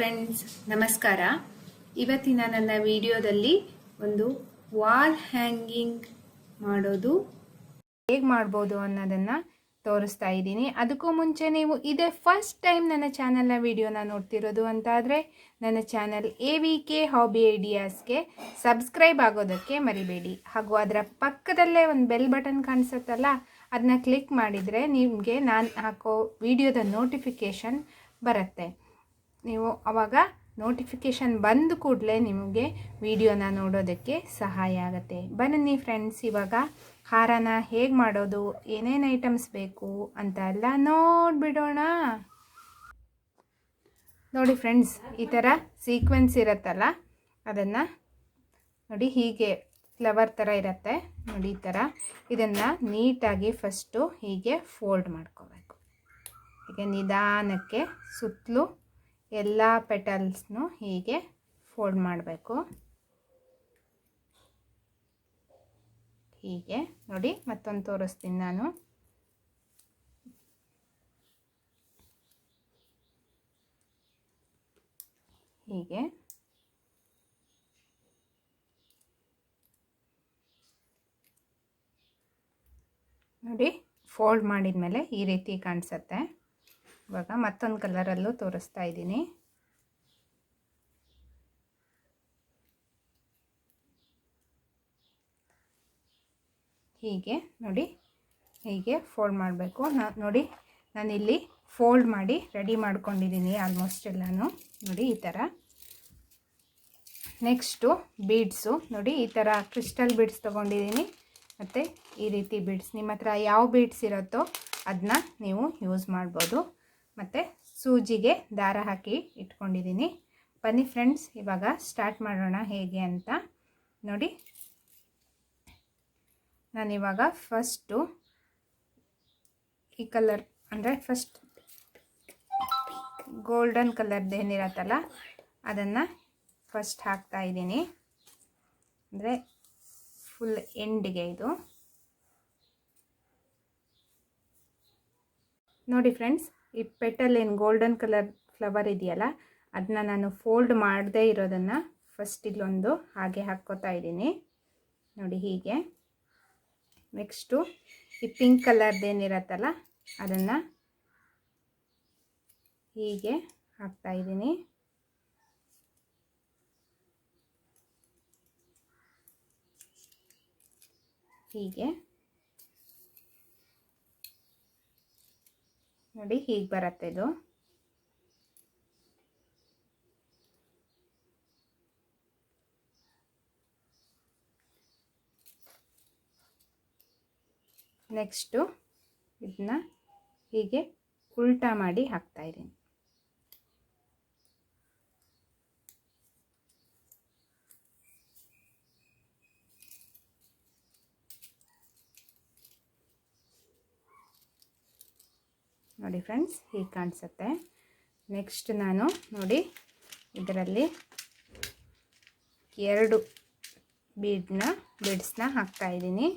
Friends ನಮಸ್ಕಾರ. ಇವತ್ತಿನ ನನ್ನ ವಿಡಿಯೋದಲ್ಲಿ ಒಂದು ವಾಲ್ ಹ್ಯಾಂಗಿಂಗ್ ಮಾಡೋದು ಹೇಗೆ ಮಾಡ್ಬೋದು ಅನ್ನೋದನ್ನು ತೋರಿಸ್ತಾ ಇದ್ದೀನಿ. ಅದಕ್ಕೂ ಮುಂಚೆ ನೀವು ಇದೇ ಫಸ್ಟ್ ಟೈಮ್ ನನ್ನ ಚಾನಲ್ನ ವಿಡಿಯೋನ ನೋಡ್ತಿರೋದು ಅಂತಾದರೆ ನನ್ನ channel A V K hobby ಐಡಿಯಾಸ್ಗೆ subscribe ಆಗೋದಕ್ಕೆ ಮರಿಬೇಡಿ. ಹಾಗೂ ಅದರ ಪಕ್ಕದಲ್ಲೇ ಒಂದು ಬೆಲ್ ಬಟನ್ ಕಾಣಿಸುತ್ತಲ್ಲ ಅದನ್ನ ಕ್ಲಿಕ್ ಮಾಡಿದರೆ ನಿಮಗೆ ನಾನು ಹಾಕೋ ವಿಡಿಯೋದ ನೋಟಿಫಿಕೇಷನ್ ಬರುತ್ತೆ. ನೀವು ಅವಾಗ ನೋಟಿಫಿಕೇಷನ್ ಬಂದ ಕೂಡಲೇ ನಿಮಗೆ ವಿಡಿಯೋನ ನೋಡೋದಕ್ಕೆ ಸಹಾಯ ಆಗುತ್ತೆ. ಬನ್ನಿ ಫ್ರೆಂಡ್ಸ್ ಇವಾಗ ಖಾರನ ಹೇಗೆ ಮಾಡೋದು, ಏನೇನು ಐಟಮ್ಸ್ ಬೇಕು ಅಂತ ಎಲ್ಲ ನೋಡಿಬಿಡೋಣ. ನೋಡಿ ಫ್ರೆಂಡ್ಸ್ ಈ ಥರ ಸೀಕ್ವೆನ್ಸ್ ಇರುತ್ತಲ್ಲ, ಅದನ್ನು ನೋಡಿ ಹೀಗೆ ಫ್ಲವರ್ ಥರ ಇರುತ್ತೆ. ನೋಡಿ ಈ ಥರ ಇದನ್ನು ನೀಟಾಗಿ ಫಸ್ಟು ಹೀಗೆ ಫೋಲ್ಡ್ ಮಾಡ್ಕೋಬೇಕು. ಹೀಗೆ ನಿಧಾನಕ್ಕೆ ಸುತ್ತಲೂ ಎಲ್ಲ ಪೆಟಲ್ಸ್ನು ಹೀಗೆ ಫೋಲ್ಡ್ ಮಾಡಬೇಕು. ಹೀಗೆ ನೋಡಿ ಮತ್ತೊಂದು ತೋರಿಸ್ತೀನಿ ನಾನು. ಹೀಗೆ. ನೋಡಿ, ಫೋಲ್ಡ್ ಮಾಡಿದ ಮೇಲೆ ಈ ರೀತಿ ಕಾಣಿಸುತ್ತೆ. ಇವಾಗ ಮತ್ತೊಂದು ಕಲರಲ್ಲೂ ತೋರಿಸ್ತಾ ಇದ್ದೀನಿ. ಹೀಗೆ ನೋಡಿ, ಹೀಗೆ ಫೋಲ್ಡ್ ಮಾಡಬೇಕು. ನೋಡಿ, ನಾನಿಲ್ಲಿ ಫೋಲ್ಡ್ ಮಾಡಿ ರೆಡಿ ಮಾಡ್ಕೊಂಡಿದ್ದೀನಿ ಆಲ್ಮೋಸ್ಟ್ ಎಲ್ಲನೂ. ನೋಡಿ, ಈ ಥರ. ನೆಕ್ಸ್ಟು ಬೀಡ್ಸು ನೋಡಿ, ಈ ಥರ ಕ್ರಿಸ್ಟಲ್ ಬೀಡ್ಸ್ ತೊಗೊಂಡಿದ್ದೀನಿ. ಮತ್ತು ಈ ರೀತಿ ಬೀಡ್ಸ್ ನಿಮ್ಮ ಹತ್ರ ಯಾವ ಬೀಡ್ಸ್ ಇರುತ್ತೋ ಅದನ್ನ ನೀವು ಯೂಸ್ ಮಾಡ್ಬೋದು. ಮತ್ತು ಸೂಜಿಗೆ ದಾರ ಹಾಕಿ ಇಟ್ಕೊಂಡಿದ್ದೀನಿ. ಬನ್ನಿ ಫ್ರೆಂಡ್ಸ್, ಇವಾಗ ಸ್ಟಾರ್ಟ್ ಮಾಡೋಣ ಹೇಗೆ ಅಂತ. ನೋಡಿ. ನಾನಿವಾಗ ಫಸ್ಟು ಈ ಕಲರ್ ಅಂದರೆ ಫಸ್ಟ್ ಗೋಲ್ಡನ್ ಕಲರ್ದು ಏನಿರತ್ತಲ್ಲ, ಅದನ್ನು ಫಸ್ಟ್ ಹಾಕ್ತಾ ಇದ್ದೀನಿ. ಅಂದರೆ ಫುಲ್ ಎಂಡಿಗೆ ಇದು. ನೋಡಿ ಫ್ರೆಂಡ್ಸ್ ಈ ಪೆಟಲ್ ಏನು ಗೋಲ್ಡನ್ ಕಲರ್ ಫ್ಲವರ್ ಇದೆಯಲ್ಲ ಅದನ್ನ ನಾನು ಫೋಲ್ಡ್ ಮಾಡದೇ ಇರೋದನ್ನು ಫಸ್ಟ್ ಇಲ್ಲೊಂದು ಹಾಗೆ ಹಾಕ್ಕೋತಾ ಇದ್ದೀನಿ. ನೋಡಿ ಹೀಗೆ. ನೆಕ್ಸ್ಟು ಈ ಪಿಂಕ್ ಕಲರ್ದೇನಿರತ್ತಲ್ಲ ಅದನ್ನು ಹೀಗೆ ಹಾಕ್ತಾ ಇದ್ದೀನಿ. ಹೀಗೆ. ನೋಡಿ ಹೀಗೆ ಬರುತ್ತೆ ಇದು. ನೆಕ್ಸ್ಟು ಇದನ್ನ ಹೀಗೆ ಉಲ್ಟಾ ಮಾಡಿ ಹಾಕ್ತಾ ನೋಡಿ ಫ್ರೆಂಡ್ಸ್, ಹೀಗೆ ಕಾಣಿಸುತ್ತೆ. ನೆಕ್ಸ್ಟ್ ನಾನು ನೋಡಿ ಇದರಲ್ಲಿ ಎರಡು ಬೀಡನ್ನ ಬೀಡ್ಸ್ನ ಹಾಕ್ತಾಯಿದ್ದೀನಿ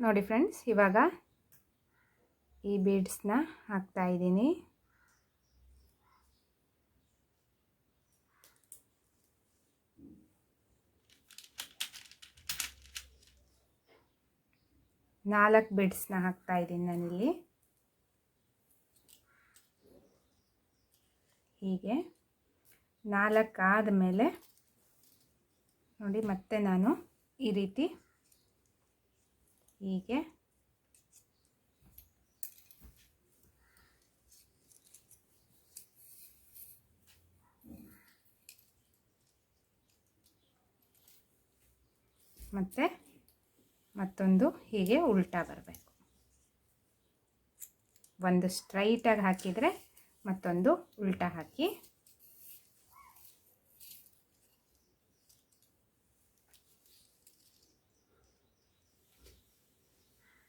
ನೋಡಿ ಫ್ರೆಂಡ್ಸ್, ಇವಾಗ ಈ ಬೀಡ್ಸ್ನ ಹಾಕ್ತಾ ನಾಲ್ಕು ಬಿಡ್ಸ್ನ ಹಾಕ್ತಾ ಇದ್ದೀನಿ ನಾನಿಲ್ಲಿ. ಹೀಗೆ. ನಾಲ್ಕಾದ ಮೇಲೆ ನೋಡಿ ಮತ್ತೆ ನಾನು ಈ ರೀತಿ. ಹೀಗೆ. ಮತ್ತು ಮತ್ತೊಂದು ಹೀಗೆ ಉಲ್ಟಾ ಬರಬೇಕು. ಒಂದು ಸ್ಟ್ರೈಟಾಗಿ ಹಾಕಿದರೆ ಮತ್ತೊಂದು ಉಲ್ಟಾ ಹಾಕಿ.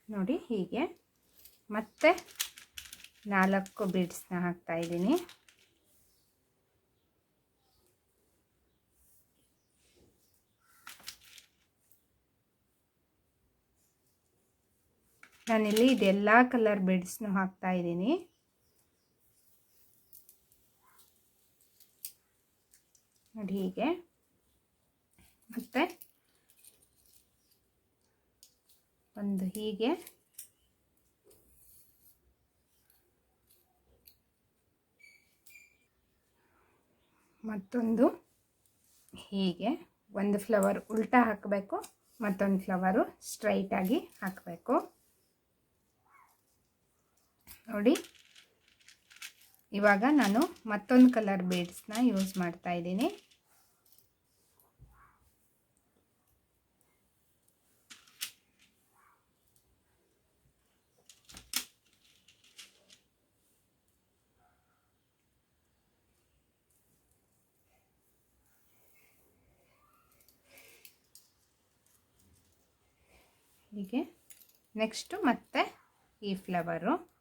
ನೋಡಿ ಹೀಗೆ ಮತ್ತೆ ನಾಲ್ಕು ಬೀಡ್ಸ್ನ ಹಾಕ್ತಾ ನಾನಿಲ್ಲಿ ಇದೆಲ್ಲ ಕಲರ್ ಬಿಡ್ಸ್ನು ಹಾಕ್ತಾ ಇದ್ದೀನಿ. ನೋಡಿ ಹೀಗೆ. ಮತ್ತು ಒಂದು ಹೀಗೆ. ಮತ್ತೊಂದು ಹೀಗೆ. ಒಂದು ಫ್ಲವರ್ ಉಲ್ಟಾ ಹಾಕಬೇಕು, ಮತ್ತೊಂದು ಫ್ಲವರು ಸ್ಟ್ರೈಟಾಗಿ ಹಾಕಬೇಕು. ನೋಡಿ. ಇವಾಗ ನಾನು ಮತ್ತೊಂದು ಕಲರ್ ಬೀಡ್ಸ್ನ ಯೂಸ್ ಮಾಡ್ತಾ ಇದ್ದೀನಿ. ಹೀಗೆ. ನೆಕ್ಸ್ಟು ಮತ್ತೆ ಈ ಫ್ಲವರು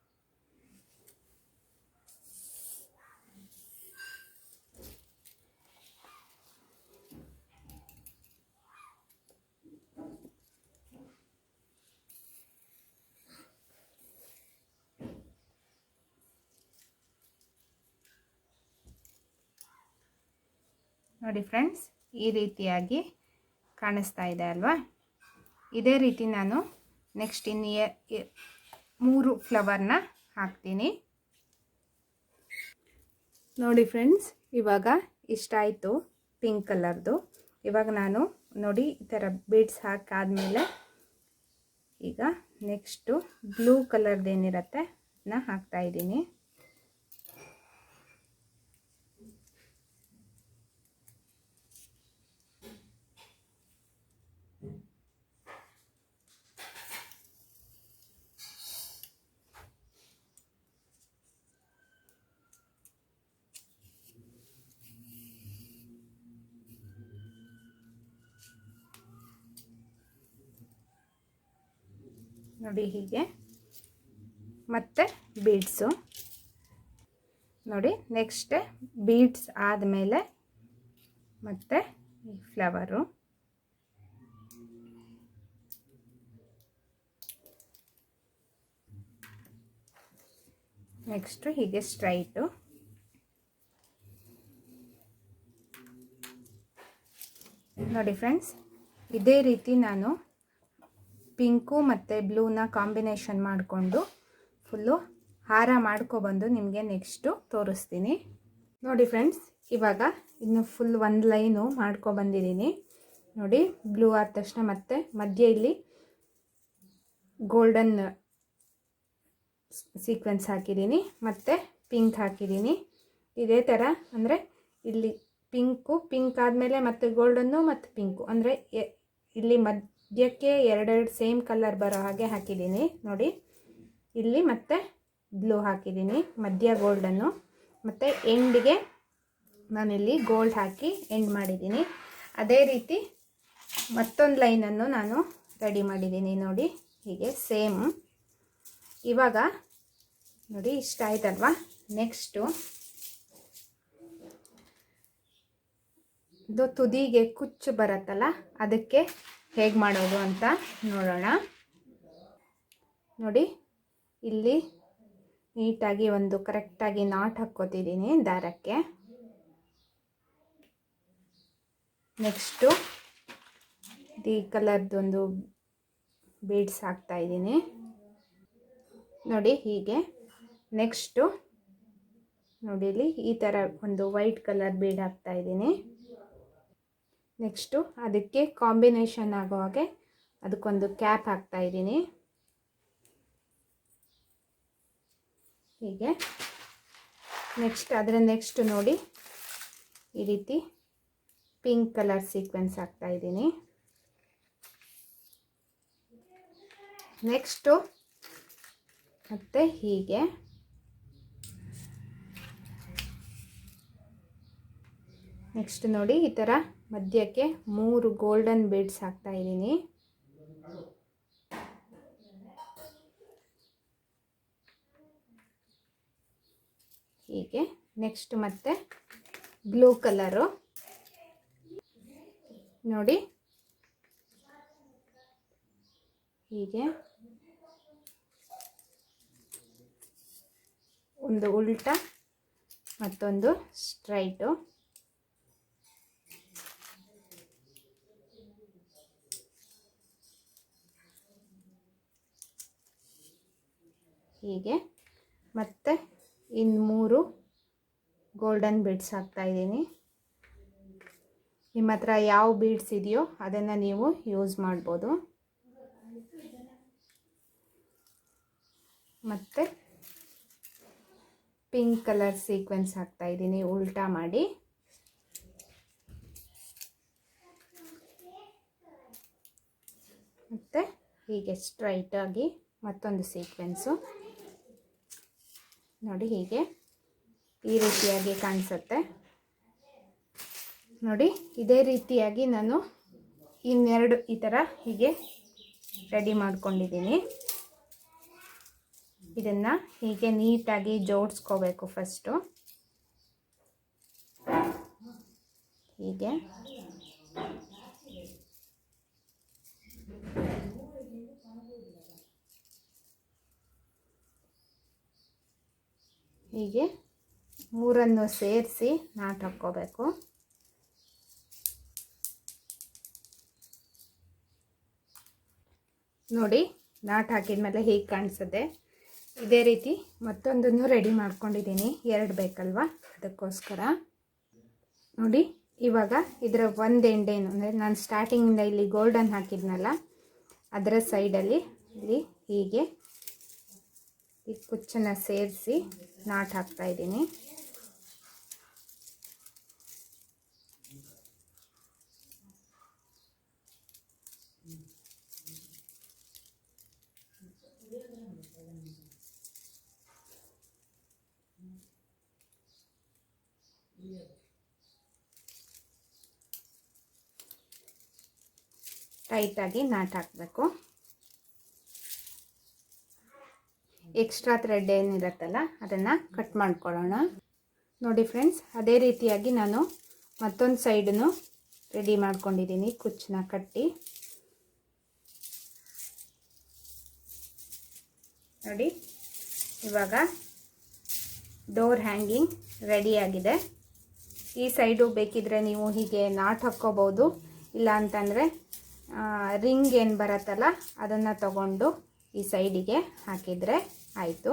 ನೋಡಿ ಫ್ರೆಂಡ್ಸ್, ಈ ರೀತಿಯಾಗಿ ಕಾಣಿಸ್ತಾ ಇದೆ ಅಲ್ವಾ? ಇದೇ ರೀತಿ ನಾನು ನೆಕ್ಸ್ಟ್ ಇನ್ನು ಮೂರು ಫ್ಲವರ್ನ ಹಾಕ್ತೀನಿ. ನೋಡಿ ಫ್ರೆಂಡ್ಸ್, ಇವಾಗ ಇಷ್ಟ ಆಯಿತು ಪಿಂಕ್ ಕಲರ್ದು ಇವಾಗ ನಾನು ನೋಡಿ ಈ ಥರ ಬೀಡ್ಸ್ ಹಾಕಾದ್ಮೇಲೆ ಈಗ ನೆಕ್ಸ್ಟು ಬ್ಲೂ ಕಲರ್ದು ಏನಿರುತ್ತೆ ಅದನ್ನ ಹಾಕ್ತಾ ನೋಡಿ ಹೀಗೆ. ಮತ್ತು ಬೀಡ್ಸು ನೋಡಿ ನೆಕ್ಸ್ಟ್ ಬೀಡ್ಸ್ ಆದಮೇಲೆ ಮತ್ತು ಈ ಫ್ಲವರು ನೆಕ್ಸ್ಟು ಹೀಗೆ ಸ್ಟ್ರೈಟು ನೋಡಿ ಫ್ರೆಂಡ್ಸ್ ಇದೇ ರೀತಿ ನಾನು ಪಿಂಕು ಮತ್ತು ಬ್ಲೂನ ಕಾಂಬಿನೇಷನ್ ಮಾಡಿಕೊಂಡು ಫುಲ್ಲು ಹಾರ ಮಾಡ್ಕೊಬಂದು ನಿಮಗೆ ನೆಕ್ಸ್ಟು ತೋರಿಸ್ತೀನಿ. ನೋಡಿ ಫ್ರೆಂಡ್ಸ್, ಇವಾಗ ಇನ್ನು ಫುಲ್ ಒಂದು ಲೈನು ಮಾಡ್ಕೊಬಂದಿದ್ದೀನಿ. ನೋಡಿ, ಬ್ಲೂ ಆದ ತಕ್ಷಣ ಮತ್ತೆ ಮಧ್ಯೆ ಇಲ್ಲಿ ಗೋಲ್ಡನ್ ಸೀಕ್ವೆನ್ಸ್ ಹಾಕಿದ್ದೀನಿ, ಮತ್ತು ಪಿಂಕ್ ಹಾಕಿದ್ದೀನಿ. ಇದೇ ಥರ ಅಂದರೆ ಇಲ್ಲಿ ಪಿಂಕು, ಪಿಂಕ್ ಆದಮೇಲೆ ಮತ್ತೆ ಗೋಲ್ಡನ್ನು ಮತ್ತು ಪಿಂಕು, ಅಂದರೆ ಇಲ್ಲಿ ಮಧ್ಯಕ್ಕೆ ಎರಡೆರಡು ಸೇಮ್ ಕಲರ್ ಬರೋ ಹಾಗೆ ಹಾಕಿದ್ದೀನಿ. ನೋಡಿ, ಇಲ್ಲಿ ಮತ್ತೆ ಬ್ಲೂ ಹಾಕಿದ್ದೀನಿ, ಮಧ್ಯ ಗೋಲ್ಡನ್ನು. ಮತ್ತು ಎಂಡಿಗೆ ನಾನಿಲ್ಲಿ ಗೋಲ್ಡ್ ಹಾಕಿ ಎಂಡ್ ಮಾಡಿದ್ದೀನಿ. ಅದೇ ರೀತಿ ಮತ್ತೊಂದು ಲೈನನ್ನು ನಾನು ರೆಡಿ ಮಾಡಿದ್ದೀನಿ. ನೋಡಿ, ಹೀಗೆ ಸೇಮ್. ಇವಾಗ, ನೋಡಿ, ಇಷ್ಟ ಆಯ್ತಲ್ವಾ? ನೆಕ್ಸ್ಟು, ಇದು ತುದಿಗೆ ಕುಚ್ಚು ಬರುತ್ತಲ್ಲ, ಅದಕ್ಕೆ ಹೇಗೆ ಮಾಡೋದು ಅಂತ ನೋಡೋಣ. ನೋಡಿ, ಇಲ್ಲಿ ನೀಟಾಗಿ ಒಂದು ಕರೆಕ್ಟಾಗಿ ನಾಟ್ ಹಾಕ್ಕೋತಿದ್ದೀನಿ ದಾರಕ್ಕೆ. ನೆಕ್ಸ್ಟು ಈ ಕಲರ್ದೊಂದು ಬೀಡ್ಸ್ ಹಾಕ್ತಾ ಇದ್ದೀನಿ. ನೋಡಿ, ಹೀಗೆ. ನೆಕ್ಸ್ಟು ನೋಡಿ, ಇಲ್ಲಿ ಈ ಥರ ಒಂದು ವೈಟ್ ಕಲರ್ ಬೀಡ್ ಹಾಕ್ತಾ ಇದ್ದೀನಿ. ನೆಕ್ಸ್ಟು ಅದಕ್ಕೆ ಕಾಂಬಿನೇಷನ್ ಆಗೋ ಹಾಗೆ ಅದಕ್ಕೊಂದು ಕ್ಯಾಪ್ ಹಾಕ್ತಾ ಇದ್ದೀನಿ. ಹೀಗೆ. ನೆಕ್ಸ್ಟ್ ಅದರ ನೆಕ್ಸ್ಟ್ ನೋಡಿ ಈ ರೀತಿ ಪಿಂಕ್ ಕಲರ್ ಸೀಕ್ವೆನ್ಸ್ ಹಾಕ್ತಾ ಇದ್ದೀನಿ. ನೆಕ್ಸ್ಟು ಮತ್ತು ಹೀಗೆ. ನೆಕ್ಸ್ಟ್ ನೋಡಿ ಈ ಥರ ಮಧ್ಯಕ್ಕೆ ಮೂರು ಗೋಲ್ಡನ್ ಬೀಡ್ಸ್ ಹಾಕ್ತಾ ಇದ್ದೀನಿ. ಹೀಗೆ ನೆಕ್ಸ್ಟ್ ಮತ್ತೆ ಬ್ಲೂ ಕಲರು ನೋಡಿ. ಹೀಗೆ. ಒಂದು ಉಲ್ಟಾ ಮತ್ತೊಂದು ಸ್ಟ್ರೈಟು ಹೀಗೆ. ಮತ್ತು ಇನ್ನು ಮೂರು ಗೋಲ್ಡನ್ ಬೀಡ್ಸ್ ಹಾಕ್ತಾ ಇದ್ದೀನಿ. ನಿಮ್ಮ ಹತ್ರ ಯಾವ ಬೀಡ್ಸ್ ಇದೆಯೋ ಅದನ್ನು ನೀವು ಯೂಸ್ ಮಾಡ್ಬೋದು. ಮತ್ತು ಪಿಂಕ್ ಕಲರ್ ಸೀಕ್ವೆನ್ಸ್ ಹಾಕ್ತಾ ಇದ್ದೀನಿ, ಉಲ್ಟಾ ಮಾಡಿ. ಮತ್ತು ಹೀಗೆ ಸ್ಟ್ರೈಟಾಗಿ ಮತ್ತೊಂದು ಸೀಕ್ವೆನ್ಸು ನೋಡಿ ಹೀಗೆ ಈ ರೀತಿಯಾಗಿ ಕಾಣಿಸುತ್ತೆ. ನೋಡಿ, ಇದೇ ರೀತಿಯಾಗಿ ನಾನು ಇನ್ನೆರಡು ಈ ಥರ ಹೀಗೆ ರೆಡಿ ಮಾಡ್ಕೊಂಡಿದ್ದೀನಿ. ಇದನ್ನು ಹೀಗೆ ನೀಟಾಗಿ ಜೋಡಿಸ್ಕೋಬೇಕು ಫಸ್ಟು. ಹೀಗೆ. ಹೀಗೆ ಮೂರನ್ನು ಸೇರಿಸಿ ನಾಟ್ ಹಾಕ್ಕೋಬೇಕು. ನೋಡಿ ನಾಟ್ ಹಾಕಿದ್ಮೇಲೆ ಹೀಗೆ ಕಾಣಿಸುತ್ತೆ? ಇದೇ ರೀತಿ ಮತ್ತೊಂದನ್ನು ರೆಡಿ ಮಾಡ್ಕೊಂಡಿದ್ದೀನಿ. ಎರಡು ಬೇಕಲ್ವಾ? ಅದಕ್ಕೋಸ್ಕರ. ನೋಡಿ, ಇವಾಗ ಇದರ ಒಂದು ಎಂಡೇನು, ಅಂದರೆ ನಾನು ಸ್ಟಾರ್ಟಿಂಗಿಂದ ಇಲ್ಲಿ ಗೋಲ್ಡನ್ ಹಾಕಿದ್ನಲ್ಲ, ಅದರ ಸೈಡಲ್ಲಿ ಇಲ್ಲಿ ಹೀಗೆ ಈ ಕುಚ್ಚನ್ನು ಸೇರಿಸಿ ನಾಟ್ ಹಾಕ್ತಾ ಇದ್ದೀನಿ ಟೈಟಾಗಿ ನಾಟ್ ಹಾಕಬೇಕು ಎಕ್ಸ್ಟ್ರಾ ಥ್ರೆಡ್ ಏನಿರುತ್ತಲ್ಲ, ಅದನ್ನು ಕಟ್ ಮಾಡ್ಕೊಳ್ಳೋಣ. ನೋಡಿ ಫ್ರೆಂಡ್ಸ್, ಅದೇ ರೀತಿಯಾಗಿ ನಾನು ಮತ್ತೊಂದು ಸೈಡನ್ನು ರೆಡಿ ಮಾಡ್ಕೊಂಡಿದ್ದೀನಿ, ಕುಚ್ಚನ್ನ ಕಟ್ಟಿ. ನೋಡಿ, ಇವಾಗ ಡೋರ್ ಹ್ಯಾಂಗಿಂಗ್ ರೆಡಿಯಾಗಿದೆ ಈ ಸೈಡು ಬೇಕಿದ್ರೆ ನೀವು ಹೀಗೆ ನಾಟ್ ಹಾಕ್ಕೋಬೋದು ಇಲ್ಲ ಅಂತಂದರೆ ರಿಂಗ್ ಏನು ಬರುತ್ತಲ್ಲ, ಅದನ್ನು ತಗೊಂಡು ಈ ಸೈಡಿಗೆ ಹಾಕಿದರೆ ಆಯಿತು.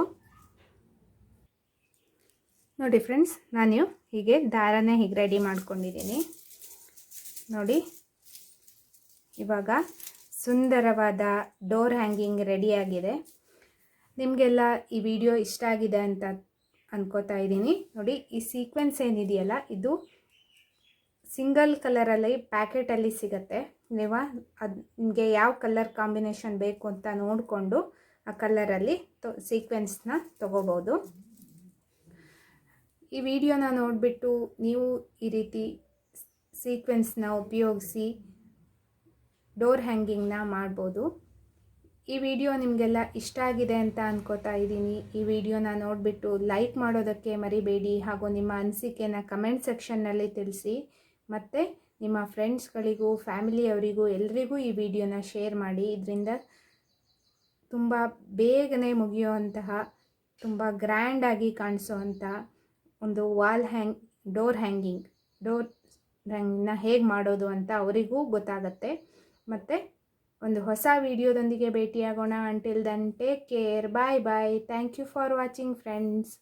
ನೋಡಿ ಫ್ರೆಂಡ್ಸ್, ನಾನು ಹೀಗೆ ದಾರನೇ ಹೀಗೆ ರೆಡಿ ಮಾಡ್ಕೊಂಡಿದ್ದೀನಿ. ನೋಡಿ, ಇವಾಗ ಸುಂದರವಾದ ಡೋರ್ ಹ್ಯಾಂಗಿಂಗ್ ರೆಡಿಯಾಗಿದೆ ನಿಮಗೆಲ್ಲ ಈ ವಿಡಿಯೋ ಇಷ್ಟ ಆಗಿದೆ ಅಂತ ಅಂದ್ಕೋತಾ ಇದ್ದೀನಿ. ನೋಡಿ, ಈ ಸೀಕ್ವೆನ್ಸ್ ಏನಿದೆಯಲ್ಲ, ಇದು ಸಿಂಗಲ್ ಕಲರಲ್ಲಿ ಪ್ಯಾಕೆಟಲ್ಲಿ ಸಿಗುತ್ತೆ. ನೀವು? ಅದು ನಿಮಗೆ ಯಾವ ಕಲ್ಲರ್ ಕಾಂಬಿನೇಷನ್ ಬೇಕು ಅಂತ ನೋಡಿಕೊಂಡು ಆ ಕಲ್ಲರಲ್ಲಿ ತೊ ಸೀಕ್ವೆನ್ಸ್ನ ತೊಗೋಬೋದು. ಈ ವಿಡಿಯೋನ ನೋಡಿಬಿಟ್ಟು ನೀವು ಈ ರೀತಿ ಸೀಕ್ವೆನ್ಸ್ನ ಉಪಯೋಗಿಸಿ ಡೋರ್ ಹ್ಯಾಂಗಿಂಗ್ನ ಮಾಡ್ಬೋದು. ಈ ವಿಡಿಯೋ ನಿಮಗೆಲ್ಲ ಇಷ್ಟ ಆಗಿದೆ ಅಂತ ಅನ್ಕೋತಾ ಇದ್ದೀನಿ. ಈ ವಿಡಿಯೋನ ನೋಡಿಬಿಟ್ಟು ಲೈಕ್ ಮಾಡೋದಕ್ಕೆ ಮರಿಬೇಡಿ ಹಾಗೂ ನಿಮ್ಮ ಅನಿಸಿಕೆನ ಕಮೆಂಟ್ ಸೆಕ್ಷನ್ನಲ್ಲಿ ತಿಳಿಸಿ. ಮತ್ತು ನಿಮ್ಮ ಫ್ರೆಂಡ್ಸ್ಗಳಿಗೂ, ಫ್ಯಾಮಿಲಿಯವರಿಗೂ ಎಲ್ರಿಗೂ ಈ ವಿಡಿಯೋನ ಶೇರ್ ಮಾಡಿ. ಇದರಿಂದ ತುಂಬ ಬೇಗನೆ ಮುಗಿಯುವಂತಹ, ತುಂಬ ಗ್ರ್ಯಾಂಡಾಗಿ ಕಾಣಿಸೋವಂಥ ಒಂದು wall hang, door hanging, door ಹ್ಯಾಂಗಿಂಗ್ನ ಹೇಗೆ ಮಾಡೋದು ಅಂತ ಅವರಿಗೂ ಗೊತ್ತಾಗತ್ತೆ. ಮತ್ತು ಒಂದು ಹೊಸ ವಿಡಿಯೋದೊಂದಿಗೆ ಭೇಟಿಯಾಗೋಣ. Until then take care bye bye thank you for watching friends